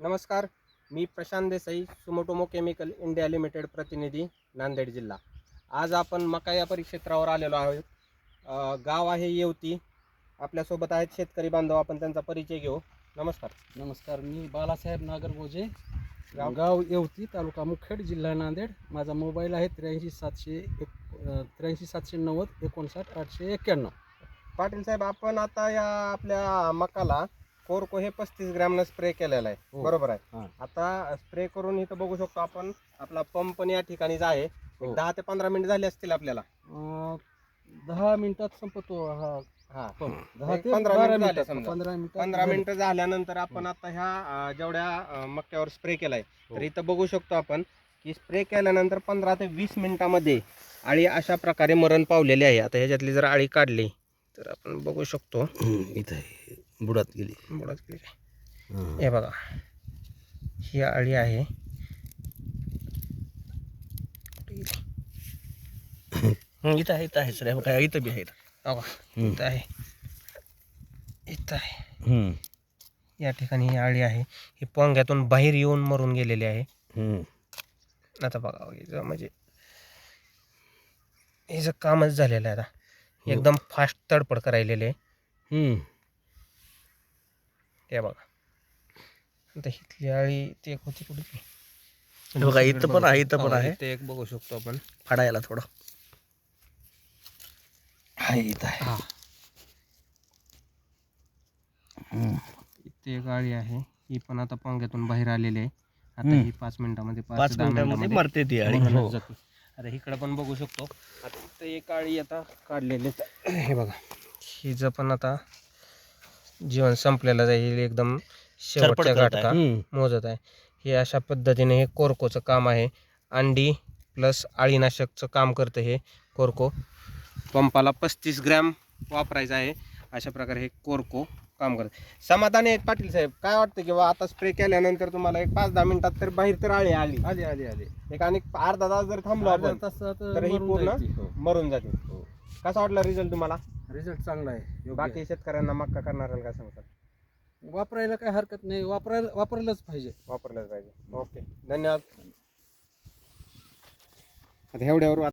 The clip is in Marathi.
नमस्कार मी Prashant Desai Sumitomo Chemical India Limited प्रतिनिधी नांदेड जिल्हा. आज आपण मका या परिक्षेत्रावर आलेलो आहोत. गाव आहे येवती. आपल्यासोबत आहेत शेतकरी बांधव. आपण त्यांचा परिचय घेऊ. नमस्कार. नमस्कार मी बालासाहेब नागरगोजे गाव? गाव येवती तालुका मुखेड जिल्हा नांदेड. माझा मोबाईल आहे त्र्याऐंशी सातशे एक त्र्याऐंशी सातशे नव्वद एकोणसाठ आठशे एक्क्याण्णव पाटील साहेब आपण आता या आपल्या मकाला कोरको हे पस्तीस ग्रॅमनं स्प्रे केलेला आहे हो. बरोबर आहे हां. आता स्प्रे करून इथं बघू शकतो आपण आपला पंप पण या ठिकाणीच आहे एक हो. दहा ते पंधरा मिनिट झाले असतील आपल्याला अं, दहा मिनिटात संपतो हा हा पंप दहा एक ते पंधरा बारा मिनिटं झाले मिनिटात समजा. पंधरा मिनिटात पंधरा झाले. मिनिटं झाल्यानंतर आपण आता ह्या अं, जेवढ्या अं, मक्यावर स्प्रे केलाय तर हो. इथं बघू शकतो आपण की स्प्रे केल्यानंतर पंधरा ते वीस मिनिटामध्ये आळी अशा प्रकारे मरण पावलेली आहे आता ह्याच्यातली जर आळी काढली तर आपण बघू शकतो इथं. बुडात गेली. बुडात गेली. हं. हे बघा. ही आळी आहे. हं, इथं आहे इथं आहे सर. हे काय इथं बी आहे. बघा, हं. इथं आहे. इथं आहे. हं. या ठिकाणी ही आळी आहे. ही पोंग्यातून बाहेर येऊन मरून गेलेली आहे. हं. आता बघा म्हणजे हिचं कामच झालेलं आहे आता. एकदम फास्ट तडपड करायलेले आहे. हे बघा आता इथली आळी ते एक होती कुठे ती? बघा, इथं पण आहे, इथं पण आहे. इथे एक बघू शकतो आपण फाडायला थोडं आहे इथं आहे. इथे एक आळी आहे ही पण आता पोंग्यातून बाहेर आलेली आहे आता. ही पाच मिनिटामध्ये पाच ते मिनिटांमध्ये मरते ती मरूनच हो. जाते. आता इकडे पण बघू शकतो आता इथं एक आळी आता काढलेली आहे. हे बघा हिचं पण आता जीवन संपलेलं जाईल एकदम शेवटच्या सरपट करत आहे. गाठका हं. मोजत आहे हे अशा पद्धतीने हे कोरकोचं काम आहे अंडी प्लस आळीनाशकचं काम करतं हे कोरको पंपाला पस्तीस ग्रॅम वापरायचं आहे अशा प्रकारे हे कोरको काम करत समाधानी आहेत पाटील साहेब काय वाटतं की बा आता स्प्रे केल्यानंतर तुम्हाला एक पाच दहा मिनिटात तर बाहेर तर आळी आली आली आली आली एक आणि अर्धा तास जर थांबलो आपण तासात तर ही मरून पूर्ण. हो. मरून जाते हो. कसा वाटला रिझल्ट तुम्हाला रिझल्ट चांगला आहे योग्य बाकी शेतकऱ्यांना मक्का करणाऱ्याला काय सांगतात. वापरायला काय हरकत नाही वापरायला वापरलंच पाहिजे. वापरलंच पाहिजे. ओके धन्यवाद. आता एवढ्यावर